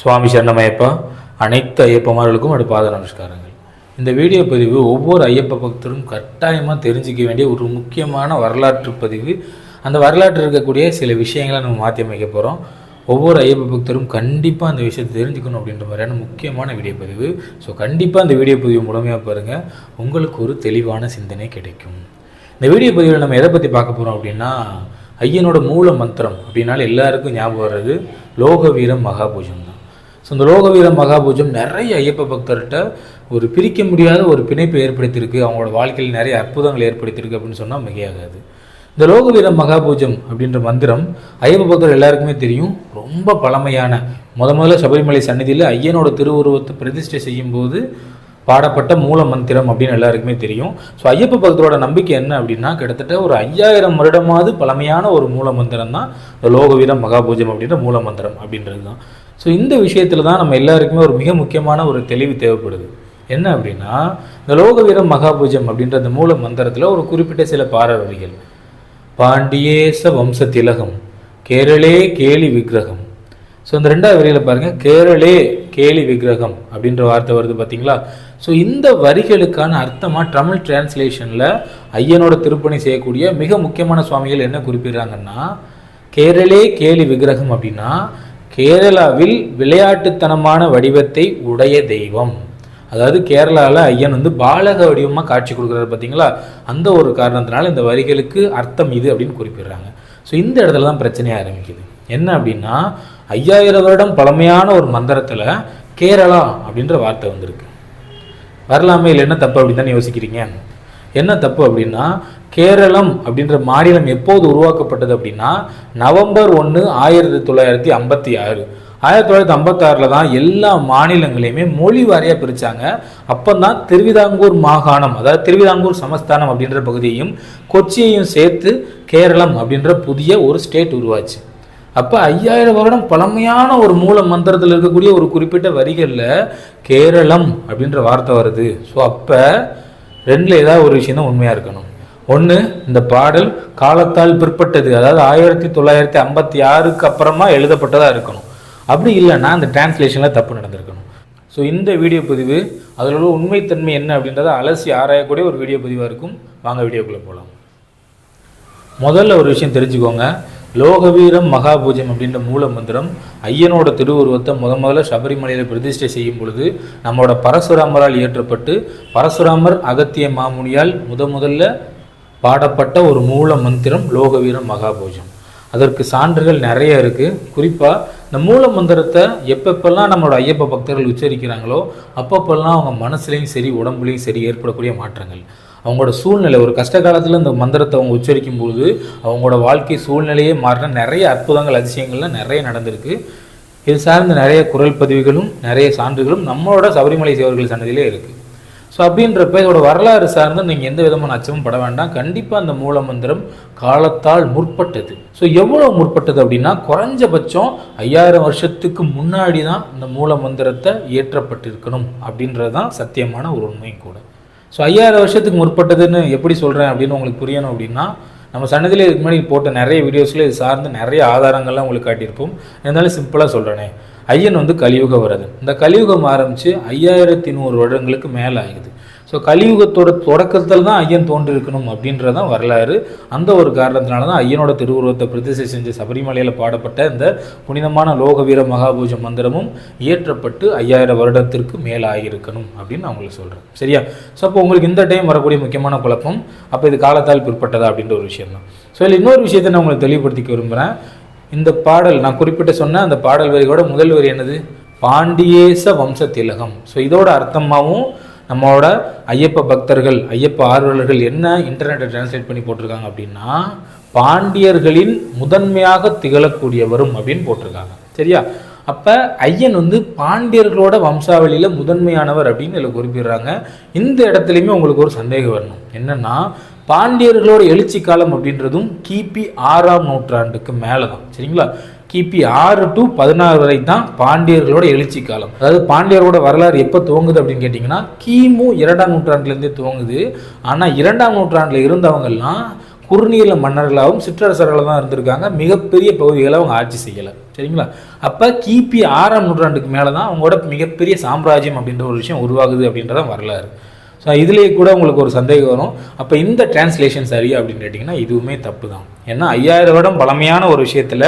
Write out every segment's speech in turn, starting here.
சுவாமி சரணமயப்பா அனைத்து ஐயப்பமார்களுக்கும் அடுத்த பாத நமஸ்காரங்கள். இந்த வீடியோ பதிவு ஒவ்வொரு ஐயப்ப பக்தரும் கட்டாயமாக தெரிஞ்சிக்க வேண்டிய ஒரு முக்கியமான வரலாற்று பதிவு. அந்த வரலாற்றில் இருக்கக்கூடிய சில விஷயங்களை நம்ம மாற்றி அமைக்க போகிறோம் ஒவ்வொரு ஐயப்ப பக்தரும் கண்டிப்பாக அந்த விஷயத்தை தெரிஞ்சுக்கணும் அப்படின்ற மாதிரியான முக்கியமான வீடியோ பதிவு. ஸோ கண்டிப்பாக அந்த வீடியோ பதிவு முழுமையாக பாருங்கள் உங்களுக்கு ஒரு தெளிவான சிந்தனை கிடைக்கும். இந்த வீடியோ பதிவில் நம்ம எதை பற்றி பார்க்க போகிறோம் அப்படின்னா ஐயனோட மூல மந்திரம் அப்படின்னால எல்லாருக்கும் ஞாபகம் வர்றது லோக வீரம் மகாபூஜம். ஸோ இந்த லோக மகாபூஜம் நிறைய ஐயப்ப பக்தர்கிட்ட ஒரு பிரிக்க முடியாத ஒரு பிணைப்பை ஏற்படுத்தியிருக்கு. அவங்களோட வாழ்க்கையில் நிறைய அற்புதங்கள் ஏற்படுத்தியிருக்கு அப்படின்னு சொன்னால் மிகையாகாது. இந்த லோகவீரம் மகாபூஜம் அப்படின்ற மந்திரம் ஐயப்ப பக்தர் எல்லாருக்குமே தெரியும். ரொம்ப பழமையான. முத முதல்ல சபரிமலை சந்நிதியில் ஐயனோட திருவுருவத்தை பிரதிஷ்டை செய்யும்போது பாடப்பட்ட மூல மந்திரம் அப்படின்னு எல்லாருக்குமே தெரியும். ஸோ ஐயப்ப பக்தரோட நம்பிக்கை என்ன அப்படின்னா கிட்டத்தட்ட ஒரு ஐயாயிரம் வருடமாவது பழமையான ஒரு மூல மந்திரம் தான் இந்த லோகவீரம் மகாபூஜம் அப்படின்ற மூல மந்திரம் அப்படின்றது தான் ஸோ இந்த விஷயத்தில் தான் நம்ம எல்லாருக்குமே ஒரு மிக முக்கியமான ஒரு தெளிவு தேவைப்படுது. என்ன அப்படின்னா இந்த லோகவீரம் மகாபூஜம் அப்படின்ற அந்த மூல மந்திரத்தில் ஒரு குறிப்பிட்ட சில பாரவரிகள் பாண்டியேச வம்ச திலகம் கேரளே கேலி விக்கிரகம். ஸோ இந்த ரெண்டாவது வரியில் பாருங்கள் கேரளே கேலி விக்கிரகம் அப்படின்ற வார்த்தை வருது பார்த்தீங்களா ஸோ இந்த வரிகளுக்கான அர்த்தமாக தமிழ் டிரான்ஸ்லேஷனில் ஐயனோட திருப்பணி செய்யக்கூடிய மிக முக்கியமான சுவாமிகள் என்ன குறிப்பிடுறாங்கன்னா கேரளே கேலி விக்கிரகம் அப்படின்னா கேரளாவில் விளையாட்டுத்தனமான வடிவத்தை உடைய தெய்வம். அதாவது கேரளாவில் ஐயன் வந்து பாலக வடிவமாக காட்சி கொடுக்குறாரு பார்த்தீங்களா அந்த ஒரு காரணத்தினால இந்த வரிகளுக்கு அர்த்தம் இது அப்படின்னு குறிப்பிடுறாங்க. ஸோ இந்த இடத்துல தான் பிரச்சனையாக ஆரம்பிக்குது. என்ன அப்படின்னா ஐயாயிரம் வருடம் பழமையான ஒரு மந்திரத்தில் கேரளா அப்படின்ற வார்த்தை வந்திருக்கு. வரலாமே இல்லை என்ன தப்பு அப்படின்னு தானே யோசிக்கிறீங்க? என்ன தப்பு அப்படின்னா கேரளம் அப்படின்ற மாநிலம் எப்போது உருவாக்கப்பட்டது அப்படின்னா நவம்பர் ஒன்று ஆயிரத்தி தொள்ளாயிரத்தி ஐம்பத்தி ஆறு. ஆயிரத்தி தொள்ளாயிரத்தி ஐம்பத்தாறில் தான் எல்லா மாநிலங்களையுமே மொழி வாரியாக பிரித்தாங்க அப்போ தான் திருவிதாங்கூர் மாகாணம் அதாவது திருவிதாங்கூர் சமஸ்தானம் அப்படின்ற பகுதியையும் கொச்சியையும் சேர்த்து கேரளம் அப்படின்ற புதிய ஒரு ஸ்டேட் உருவாச்சு. அப்போ ஐயாயிரம் வருடம் பழமையான ஒரு மூல மந்திரத்தில் இருக்கக்கூடிய ஒரு குறிப்பிட்ட வரிகளில் கேரளம் அப்படின்ற வார்த்தை வருது. ஸோ அப்போ ரெண்டில் ஏதாவது ஒரு விஷயம் தான் உண்மையாக இருக்கணும். ஒன்று இந்த பாடல் காலத்தால் பிற்பட்டது அதாவது ஆயிரத்தி தொள்ளாயிரத்தி ஐம்பத்தி ஆறுக்கு அப்புறமா எழுதப்பட்டதாக இருக்கணும். அப்படி இல்லைன்னா அந்த டிரான்ஸ்லேஷனில் தப்பு நடந்திருக்கணும். ஸோ இந்த வீடியோ பதிவு அதில் உள்ள உண்மைத்தன்மை என்ன அப்படின்றத அலசி ஆராயக்கூடிய ஒரு வீடியோ பதிவாக இருக்கும். வாங்க வீடியோக்குள்ளே போகலாம் முதல்ல ஒரு விஷயம் தெரிஞ்சுக்கோங்க. லோகவீரம் மகாபூஜம் அப்படின்ற மூல மந்திரம் ஐயனோட திருவுருவத்தை முத முதல்ல சபரிமலையில் பிரதிஷ்டை செய்யும் பொழுது நம்மளோட பரசுராமரால் இயற்றப்பட்டு பரசுராமர் அகத்திய மாமுனியால் முத முதல்ல பாடப்பட்ட ஒரு மூல மந்திரம் லோகவீரம் மகாபூஜம் அதற்கு சான்றுகள் நிறைய இருக்குது குறிப்பாக இந்த மூல மந்திரத்தை எப்பப்பெல்லாம் நம்மளோட ஐயப்ப பக்தர்கள் உச்சரிக்கிறாங்களோ அப்பப்பெல்லாம் அவங்க மனசுலையும் சரி உடம்புலையும் சரி ஏற்படக்கூடிய மாற்றங்கள். அவங்களோட சூழ்நிலை ஒரு கஷ்ட காலத்தில் இந்த மந்திரத்தை அவங்க உச்சரிக்கும் போது அவங்களோட வாழ்க்கை சூழ்நிலையே மாறின நிறைய அற்புதங்கள் அதிசயங்கள்லாம் நிறைய நடந்திருக்கு. இது சார்ந்த நிறைய குரல் பதிவுகளும் நிறைய சான்றுகளும் நம்மளோட சபரிமலை சேவர்கள் சன்னதியிலே இருக்குது ஸோ அப்படின்றப்ப இதோட வரலாறு சார்ந்து நீங்கள் எந்த விதமான அச்சமும் பட வேண்டாம். கண்டிப்பாக அந்த மூல மந்திரம் காலத்தால் முற்பட்டது. ஸோ எவ்வளோ முற்பட்டது அப்படின்னா குறைஞ்சபட்சம் ஐயாயிரம் வருஷத்துக்கு முன்னாடி தான் இந்த மூல மந்திரத்தை இயற்றப்பட்டிருக்கணும் அப்படின்றது தான் சத்தியமான ஒரு உண்மையும் கூட. ஸோ ஐயாயிரம் வருஷத்துக்கு முற்பட்டதுன்னு எப்படி சொல்கிறேன் அப்படின்னு உங்களுக்கு புரியணும் அப்படின்னா நம்ம சன்னதியில் இதுக்கு முன்னாடி போட்ட நிறைய வீடியோஸில் இது சார்ந்து நிறைய ஆதாரங்கள்லாம் உங்களுக்கு காட்டியிருப்போம். இருந்தாலும் சிம்பிளாக சொல்கிறேனே ஐயன் வந்து கலியுக வரது. இந்த கலியுகம் ஆரம்பித்து ஐயாயிரத்தி நூறு வருடங்களுக்கு மேலே ஆகுது ஸோ கலியுகத்தோட தொடக்கத்தில் தான் ஐயன் தோன்றிருக்கணும் அப்படின்றதான் வரலாறு. அந்த ஒரு காரணத்தினால தான் ஐயனோட திருவுருவத்தை பிரதிஷ்டை செஞ்சு சபரிமலையில் பாடப்பட்ட இந்த புனிதமான லோகவீர மகாபூஜ மந்திரமும் இயற்றப்பட்டு ஐயாயிரம் வருடத்திற்கு மேலே ஆகியிருக்கணும் அப்படின்னு நான் உங்களுக்கு சொல்கிறேன் சரியா? ஸோ அப்போ உங்களுக்கு இந்த டைம் வரக்கூடிய முக்கியமான குழப்பம் அப்போ இது காலத்தால் பிற்பட்டதா அப்படின்ற ஒரு விஷயம் தான். ஸோ இல்லை இன்னொரு விஷயத்தை நான் உங்களுக்கு தெளிவுபடுத்திக்க விரும்புகிறேன் இந்த பாடல் நான் குறிப்பிட்ட சொன்ன அந்த பாடல் வரியோட முதல் வரி என்னது? பாண்டியேச வம்ச திலகம். ஸோ இதோட அர்த்தமாகவும் நம்மளோட ஐயப்ப பக்தர்கள் ஐயப்ப ஆர்வலர்கள் என்ன இன்டர்நெட்டை டிரான்ஸ்லேட் பண்ணி போட்டிருக்காங்க அப்படின்னா பாண்டியர்களின் முதன்மையாக திகழக்கூடியவரும் அப்படின்னு போட்டிருக்காங்க. சரியா? அப்போ ஐயன் வந்து பாண்டியர்களோட வம்சாவளியில் முதன்மையானவர் அப்படின்னு இதில் குறிப்பிடுறாங்க. இந்த இடத்துலையுமே உங்களுக்கு ஒரு சந்தேகம் வரணும். என்னென்னா பாண்டியர்களோட எழுச்சி காலம் அப்படின்றதும் கிபி ஆறாம் நூற்றாண்டுக்கு மேலே தான் சரிங்களா? கிபி ஆறு டு பதினாறு வரை தான் பாண்டியர்களோட எழுச்சி காலம். அதாவது பாண்டியர்களோட வரலாறு எப்போ துவங்குது அப்படின்னு கேட்டிங்கன்னா கிமு இரண்டாம் நூற்றாண்டுலேருந்தே துவங்குது. ஆனால் இரண்டாம் நூற்றாண்டில் இருந்தவங்கெல்லாம் குறுநீல மன்னர்களாகவும் சிற்றரசர்களாக தான் இருந்திருக்காங்க. மிகப்பெரிய பகுதிகளை அவங்க ஆட்சி செய்யலை. சரிங்களா? அப்போ கிபி ஆறாம் நூற்றாண்டுக்கு மேலே தான் அவங்களோட மிகப்பெரிய சாம்ராஜ்யம் அப்படின்ற ஒரு விஷயம் உருவாகுது அப்படின்றதான் வரலாறு. ஸோ இதுலேயே கூட உங்களுக்கு ஒரு சந்தேகம் வரும். அப்போ இந்த டிரான்ஸ்லேஷன் சரியா அப்படின்னு கேட்டிங்கன்னா இதுவுமே தப்பு தான் ஏன்னா ஐயாயிரம் வருடம் பழமையான ஒரு விஷயத்தில்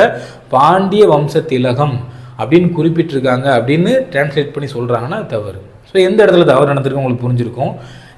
பாண்டிய வம்ச திலகம் அப்படின்னு குறிப்பிட்டிருக்காங்க அப்படின்னு டிரான்ஸ்லேட் பண்ணி சொல்கிறாங்கன்னா தவறு. ஸோ எந்த இடத்துல தவறு நடந்திருக்கு உங்களுக்கு புரிஞ்சிருக்கும்.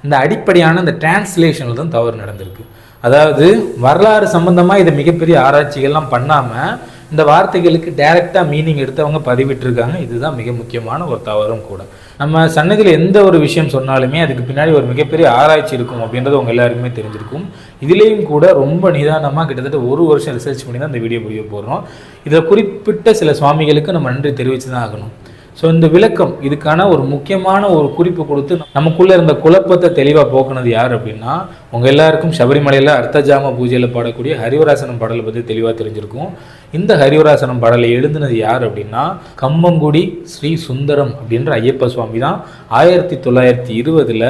இந்த அடிப்படையான இந்த டிரான்ஸ்லேஷனில் தான் தவறு நடந்திருக்கு. அதாவது வரலாறு சம்பந்தமாக இதை மிகப்பெரிய ஆராய்ச்சிகள்லாம் பண்ணாமல் இந்த வார்த்தைகளுக்கு டைரெக்டாக மீனிங் எடுத்தவங்க பதிவிட்டிருக்காங்க. இதுதான் மிக முக்கியமான ஒரு தவறும் கூட. நம்ம சன்னதியில் எந்த ஒரு விஷயம் சொன்னாலுமே அதுக்கு பின்னாடி ஒரு மிகப்பெரிய ஆராய்ச்சி இருக்கும் அப்படின்றது உங்கள் எல்லாருக்குமே தெரிஞ்சிருக்கும். இதுலேயும் கூட ரொம்ப நிதானமாக கிட்டத்தட்ட ஒரு வருஷம் ரிசர்ச் பண்ணி தான் இந்த வீடியோ முடிய போடுறோம். இதில் குறிப்பிட்ட சில சுவாமிகளுக்கு நம்ம நன்றி தெரிவித்து தான் ஆகணும். ஸோ இந்த விளக்கம் இதுக்கான ஒரு முக்கியமான ஒரு குறிப்பு கொடுத்து நமக்குள்ளே இருந்த குழப்பத்தை தெளிவாக போக்குனது யார் அப்படின்னா உங்கள் எல்லாருக்கும் சபரிமலையில் அர்த்தஜாம பூஜையில் பாடக்கூடிய ஹரிவராசனம் பாடலை பற்றி தெளிவாக தெரிஞ்சிருக்கும். இந்த ஹரிவராசனம் பாடலை எழுதுனது யார் அப்படின்னா கம்பங்குடி ஸ்ரீ சுந்தரம் அப்படின்ற ஐயப்ப சுவாமி தான் ஆயிரத்தி தொள்ளாயிரத்தி இருபதில்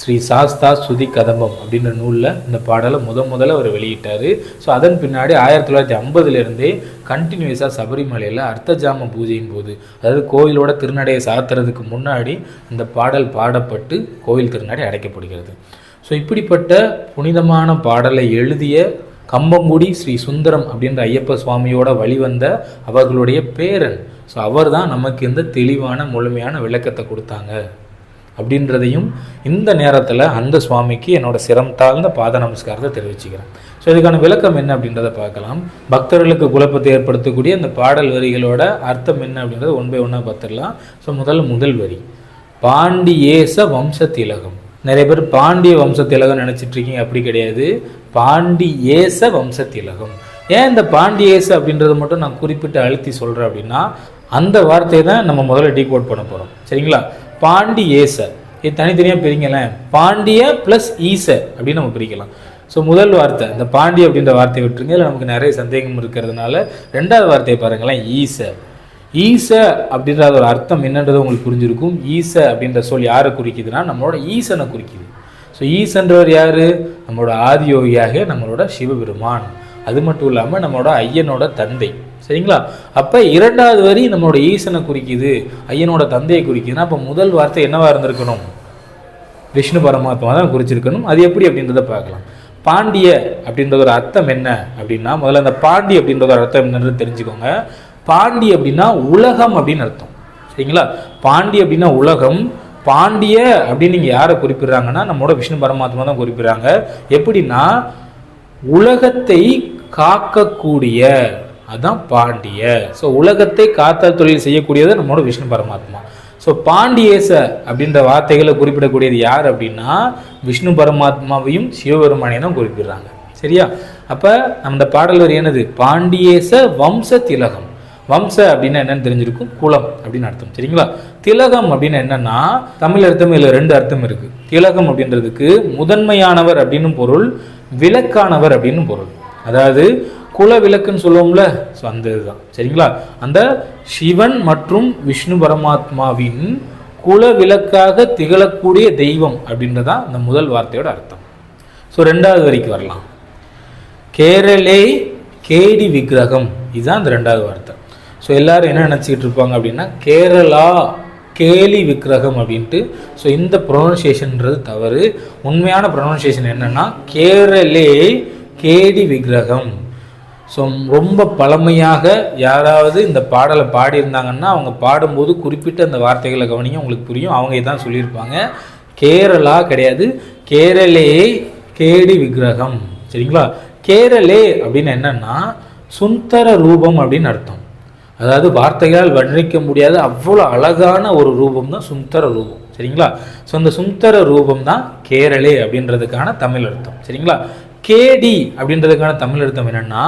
ஸ்ரீ சாஸ்தா சுதி கதம்பம் அப்படின்ற நூலில் இந்த பாடலை முத முதல்ல அவர் வெளியிட்டார். ஸோ அதன் பின்னாடி ஆயிரத்தி தொள்ளாயிரத்தி ஐம்பதுலேருந்தே கண்டினியூஸாக சபரிமலையில் அர்த்தஜாம பூஜையின் போது அதாவது கோயிலோட திருநடையை சாத்துறதுக்கு முன்னாடி இந்த பாடல் பாடப்பட்டு கோயில் திருநடை அடைக்கப்படுகிறது. ஸோ இப்படிப்பட்ட புனிதமான பாடலை எழுதிய கம்பங்குடி ஸ்ரீ சுந்தரம் அப்படின்ற ஐயப்ப சுவாமியோட வழிவந்த அவர்களுடைய பேரன். ஸோ அவர் தான் நமக்கு இந்த தெளிவான முழுமையான விளக்கத்தை கொடுத்தாங்க. அப்படின்றதையும் இந்த நேரத்தில் அந்த சுவாமிக்கு என்னோட சிரம் தாழ்ந்த பாத நமஸ்காரத்தை தெரிவிச்சுக்கிறேன். ஸோ இதுக்கான விளக்கம் என்ன அப்படின்றத பார்க்கலாம். பக்தர்களுக்கு குழப்பத்தை ஏற்படுத்தக்கூடிய அந்த பாடல் வரிகளோட அர்த்தம் என்ன அப்படின்றத ஒன் பை ஒன்னாக பார்த்துடலாம். ஸோ முதல்ல முதல் வரி. பாண்டியேச வம்ச திலகம் நிறைய பேர் பாண்டிய வம்ச திலகம் நினச்சிட்டு இருக்கீங்க அப்படி கிடையாது. பாண்டியேச வம்ச திலகம் ஏன் இந்த பாண்டியேச அப்படின்றத மட்டும் நான் குறிப்பிட்டு அழுத்தி சொல்கிறேன் அப்படின்னா அந்த வார்த்தையை தான் நம்ம முதல்ல டீகோட் பண்ண போகிறோம் சரிங்களா? பாண்டி ஏச இது தனித்தனியாக பிரிங்களேன். பாண்டிய ப்ளஸ் ஈச அப்படின்னு நம்ம பிரிக்கலாம். ஸோ முதல் வார்த்தை இந்த பாண்டி அப்படின்ற வார்த்தையை விட்டுருங்க. இல்லை நமக்கு நிறைய சந்தேகம் இருக்கிறதுனால ரெண்டாவது வார்த்தையை பாருங்களேன் ஈச ஈச அப்படின்ற ஒரு அர்த்தம் என்னன்றது உங்களுக்கு புரிஞ்சிருக்கும். ஈச அப்படின்ற சொல் யாரை குறிக்குதுன்னா நம்மளோட ஈசனை குறிக்குது. ஸோ ஈசன்றவர் யார்? நம்மளோட ஆதியோகியாக நம்மளோட சிவபெருமான். அது மட்டும் இல்லாமல் நம்மளோட ஐயனோட தந்தை. சரிங்களா? அப்போ இரண்டாவது வரி நம்மளோட ஈசனை குறிக்குது ஐயனோட தந்தையை குறிக்குதுன்னா அப்போ முதல் வார்த்தை என்னவாக இருந்திருக்கணும்? விஷ்ணு பரமாத்மா தான் குறிச்சிருக்கணும். அது எப்படி அப்படின்றத பார்க்கலாம். பாண்டிய அப்படின்ற ஒரு அர்த்தம் என்ன அப்படின்னா முதல்ல அந்த பாண்டி அப்படின்ற ஒரு அர்த்தம் என்னன்றது தெரிஞ்சுக்கோங்க. பாண்டி அப்படின்னா உலகம் அப்படின்னு அர்த்தம். சரிங்களா? பாண்டி அப்படின்னா உலகம். பாண்டிய அப்படின்னு நீங்கள் யாரை குறிப்பிடுறாங்கன்னா நம்மளோட விஷ்ணு பரமாத்மா தான் குறிப்பிடுறாங்க. எப்படின்னா உலகத்தை காக்கக்கூடிய அதான் பாண்டிய. ஸோ உலகத்தை காத்தல் தொழில் செய்யக்கூடியது நம்மளோட விஷ்ணு பரமாத்மா. ஸோ பாண்டியேச அப்படின்ற வார்த்தைகளை குறிப்பிடக்கூடியது யார் அப்படின்னா விஷ்ணு பரமாத்மாவையும் சிவபெருமானையும் தான் குறிப்பிடுறாங்க. சரியா? அப்போ நம்ம பாடல் வரி என்னது? பாண்டியேச வம்ச திலகம். வம்ச அப்படின்னா என்னன்னு தெரிஞ்சிருக்கும். குலம் அப்படின்னு அர்த்தம். சரிங்களா? திலகம் அப்படின்னு என்னன்னா தமிழ் அர்த்தம் இதில் ரெண்டு அர்த்தம் இருக்கு. திலகம் அப்படின்றதுக்கு முதன்மையானவர் அப்படின்னு பொருள் விளக்கானவர் அப்படின்னு பொருள். அதாவது குல விளக்குன்னு சொல்லுவோம்ல ஸோ அந்த இதுதான். சரிங்களா? அந்த சிவன் மற்றும் விஷ்ணு பரமாத்மாவின் குல விளக்காக திகழக்கூடிய தெய்வம் அப்படின்றதான் இந்த முதல் வார்த்தையோட அர்த்தம். ஸோ ரெண்டாவது வரைக்கும் வரலாம். கேரளே கேடி விக்கிரகம். இதுதான் இந்த ரெண்டாவது வார்த்தை. ஸோ எல்லாரும் என்ன நினச்சிக்கிட்டு இருப்பாங்க அப்படின்னா கேரளா கேலி விக்கிரகம் அப்படின்ட்டு. ஸோ இந்த ப்ரொனன்சியேஷன்ன்றது தவறு. உண்மையான ப்ரொனன்சியேஷன் என்னன்னா கேரளே கேடி விக்கிரகம். ஸோ ரொம்ப பழமையாக யாராவது இந்த பாடலை பாடியிருந்தாங்கன்னா அவங்க பாடும்போது குறிப்பிட்ட அந்த வார்த்தைகளை கவனிங்க உங்களுக்கு புரியும். அவங்க இதான் சொல்லியிருப்பாங்க. கேரளா கிடையாது. கேரளே கேடி விக்கிரகம். சரிங்களா? கேரளே அப்படின்னு என்னன்னா சுந்தர ரூபம் அப்படின்னு அர்த்தம். அதாவது வார்த்தைகளால் வர்ணிக்க முடியாத அவ்வளோ அழகான ஒரு ரூபம் தான் சுந்தர ரூபம். சரிங்களா? ஸோ அந்த சுந்தர ரூபம் தான் கேரளே அப்படின்றதுக்கான தமிழ் அர்த்தம். சரிங்களா? கேடி அப்படின்றதுக்கான தமிழ் அர்த்தம் என்னன்னா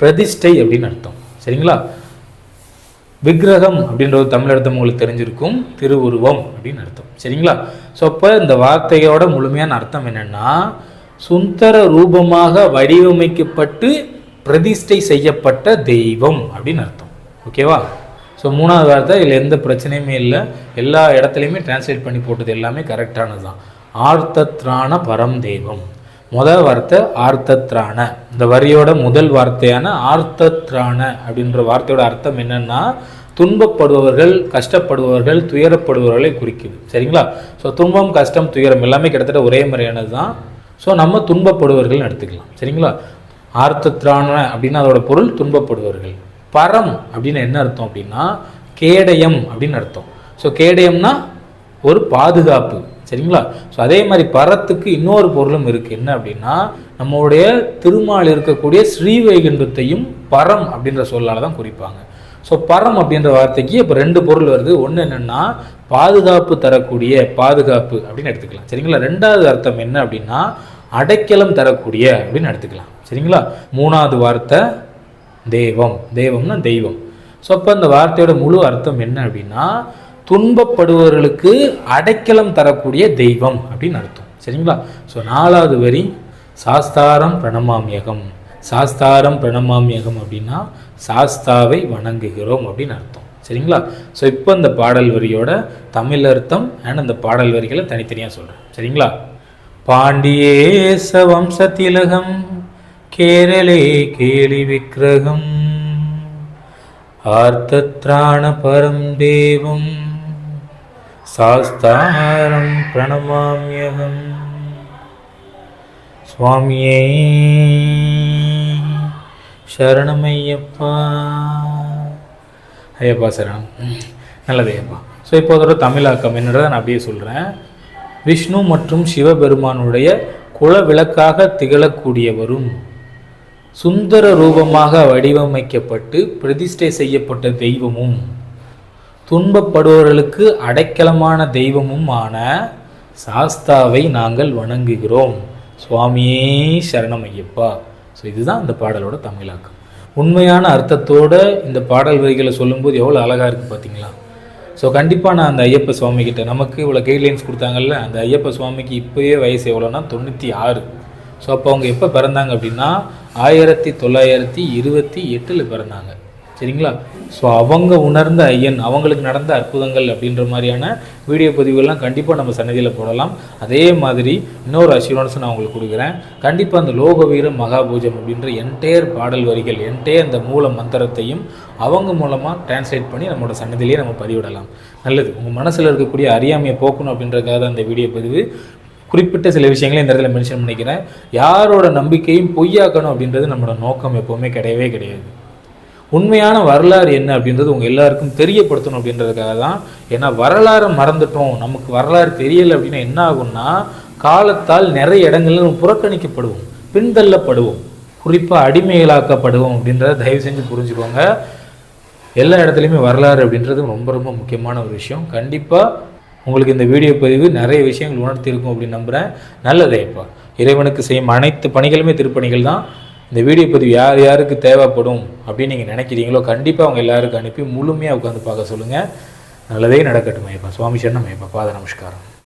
பிரதிஷ்டை அப்படின்னு அர்த்தம். சரிங்களா? விக்கிரகம் அப்படின்ற ஒரு தமிழ் அர்த்தம் உங்களுக்கு தெரிஞ்சிருக்கும். திருவுருவம் அப்படின்னு அர்த்தம். சரிங்களா? ஸோ அப்போ இந்த வார்த்தையோட முழுமையான அர்த்தம் என்னென்னா சுந்தர ரூபமாக வடிவமைக்கப்பட்டு பிரதிஷ்டை செய்யப்பட்ட தெய்வம் அப்படின்னு அர்த்தம். ஓகேவா ஸோ மூணாவது வார்த்தை இதில் எந்த பிரச்சனையுமே இல்லை. எல்லா இடத்துலையுமே டிரான்ஸ்லேட் பண்ணி போட்டது எல்லாமே கரெக்டானது தான் ஆர்த்தத்ரான பரம் தெய்வம் முதல் வார்த்தை ஆர்த்தத்ராண. இந்த வரியோட முதல் வார்த்தையான ஆர்த்தத்ராண அப்படின்ற வார்த்தையோட அர்த்தம் என்னன்னா துன்பப்படுபவர்கள் கஷ்டப்படுபவர்கள் துயரப்படுபவர்களை குறிக்குது. சரிங்களா? ஸோ துன்பம் கஷ்டம் துயரம் எல்லாமே கிட்டத்தட்ட ஒரே மாதிரியானது தான். ஸோ நம்ம துன்பப்படுபவர்கள்னு எடுத்துக்கலாம். சரிங்களா? ஆர்த்தத்ராண அப்படின்னு அதோட பொருள் துன்பப்படுபவர்கள். பரம் அப்படின்னு என்ன அர்த்தம் அப்படின்னா கேடயம் அப்படின்னு அர்த்தம். ஸோ கேடயம்னா ஒரு பாதுகாப்பு. சரிங்களா? ஸோ அதே மாதிரி பரத்துக்கு இன்னொரு பொருளும் இருக்குது என்ன அப்படின்னா நம்மளுடைய திருமால் இருக்கக்கூடிய ஸ்ரீவைகுண்டத்தையும் பரம் அப்படின்ற சொல்லால் தான் குறிப்பாங்க. ஸோ பரம் அப்படின்ற வார்த்தைக்கு இப்போ ரெண்டு பொருள் வருது. ஒன்று என்னென்னா பாதுகாப்பு தரக்கூடிய பாதுகாப்பு அப்படின்னு எடுத்துக்கலாம். சரிங்களா? ரெண்டாவது அர்த்தம் என்ன அப்படின்னா அடைக்கலம் தரக்கூடிய அப்படின்னு எடுத்துக்கலாம். சரிங்களா? மூணாவது வார்த்தை தெய்வம் தெய்வம்னா தெய்வம். ஸோ அப்போ அந்த வார்த்தையோட முழு அர்த்தம் என்ன அப்படின்னா துன்பப்படுபவர்களுக்கு அடைக்கலம் தரக்கூடிய தெய்வம் அப்படின்னு அர்த்தம். சரிங்களா? ஸோ நாலாவது வரி சாஸ்தாரம் பிரணமாமியகம் சாஸ்தாரம் பிரணமாமியகம் அப்படின்னா சாஸ்தாவை வணங்குகிறோம் அப்படின்னு அர்த்தம். சரிங்களா? ஸோ இப்போ இந்த பாடல் வரியோட தமிழ் அர்த்தம் அண்ட் அந்த பாடல் வரிகளை தனித்தனியாக சொல்கிறேன் சரிங்களா? பாண்டியேச வம்சதிலகம் கேரளே கேலி விக்கிரகம் ஆர்த்தத்ராண பரம் தேவம் சாஸ்தாரம் பிரணமாமியகம் சுவாமியே சரணமையப்பா. ஐயப்பா சரணம். நல்லது ஐயப்பா. ஸோ இப்போ அதோட தமிழாக்கம் என்னன்றதை நான் அப்படியே சொல்கிறேன் விஷ்ணு மற்றும் சிவபெருமானுடைய குல விளக்காக திகழக்கூடியவரும் சுந்தர ரூபமாக வடிவமைக்கப்பட்டு பிரதிஷ்டை செய்யப்பட்ட தெய்வமும். துன்பப்படுபவர்களுக்கு அடைக்கலமான தெய்வமும் ஆன சாஸ்தாவை நாங்கள் வணங்குகிறோம். சுவாமியே சரணம் ஐயப்பா ஸோ இதுதான் இந்த பாடலோட தமிழாக்கம். உண்மையான அர்த்தத்தோட இந்த பாடல் வரிகளை சொல்லும்போது எவ்வளோ அழகாக இருக்குது பார்த்தீங்களா ஸோ கண்டிப்பாக நான் அந்த ஐயப்ப சுவாமி கிட்ட நமக்கு இவ்வளோ கைட்லைன்ஸ் கொடுத்தாங்கல்ல அந்த ஐயப்ப சுவாமிக்கு இப்போயே வயசு எவ்வளோன்னா தொண்ணூற்றி ஆறு ஸோ அப்போ அவங்க எப்போ பிறந்தாங்க அப்படின்னா ஆயிரத்தி தொள்ளாயிரத்தி இருபத்தி எட்டில் பிறந்தாங்க. சரிங்களா? ஸோ அவங்க உணர்ந்த ஐயன் அவங்களுக்கு நடந்த அற்புதங்கள் அப்படின்ற மாதிரியான வீடியோ பதிவுகள்லாம் கண்டிப்பாக நம்ம சன்னதியில் போடலாம். அதே மாதிரி இன்னொரு அஷூரன்ஸ் நான் உங்களுக்கு கொடுக்குறேன். கண்டிப்பாக அந்த லோக வீர மகாபூஜம் அப்படின்ற என்டையர் பாடல் வரிகள் என்டையர் அந்த மூல மந்திரத்தையும் அவங்க மூலமாக டிரான்ஸ்லேட் பண்ணி நம்மளோட சன்னதிலேயே நம்ம பதிவிடலாம். நல்லது. உங்கள் மனசில் இருக்கக்கூடிய அறியாமையை போக்கணும் அப்படின்றதுக்காக தான் வீடியோ பதிவு. குறிப்பிட்ட சில விஷயங்களை இந்த இடத்துல மென்ஷன் பண்ணிக்கிறேன். யாரோட நம்பிக்கையும் பொய்யாக்கணும் அப்படின்றது நம்மளோட நோக்கம் எப்போவுமே கிடையவே கிடையாது. உண்மையான வரலாறு என்ன அப்படின்றது உங்கள் எல்லாருக்கும் தெரியப்படுத்தணும் அப்படின்றதுக்காக தான். ஏன்னா வரலாறை மறந்துட்டோம். நமக்கு வரலாறு தெரியலை அப்படின்னா என்ன ஆகும்னா காலத்தால் நிறைய இடங்கள்ல நம்ம புறக்கணிக்கப்படுவோம் பின்தள்ளப்படுவோம் குறிப்பாக அடிமைகளாக்கப்படுவோம் அப்படின்றத தயவு செஞ்சு புரிஞ்சுக்கோங்க. எல்லா இடத்துலையுமே வரலாறு அப்படின்றது ரொம்ப ரொம்ப முக்கியமான ஒரு விஷயம். கண்டிப்பாக உங்களுக்கு இந்த வீடியோ பதிவு நிறைய விஷயங்கள் உணர்த்திருக்கும் அப்படின்னு நம்புகிறேன் நல்லதேப்பா இறைவனுக்கு செய்யும் அனைத்து பணிகளுமே திருப்பணிகள் தான். இந்த வீடியோ பதிவு யார் யாருக்கு தேவைப்படும் அப்படின்னு நீங்கள் நினைக்கிறீங்களோ கண்டிப்பாக அவங்க எல்லாருக்கும் அனுப்பி முழுமையாக உட்காந்து பார்க்க சொல்லுங்கள் நல்லதே நடக்கட்டும் ஐயப்பா. சுவாமி சரணம் ஐயப்பா. பாத நமஸ்காரம்.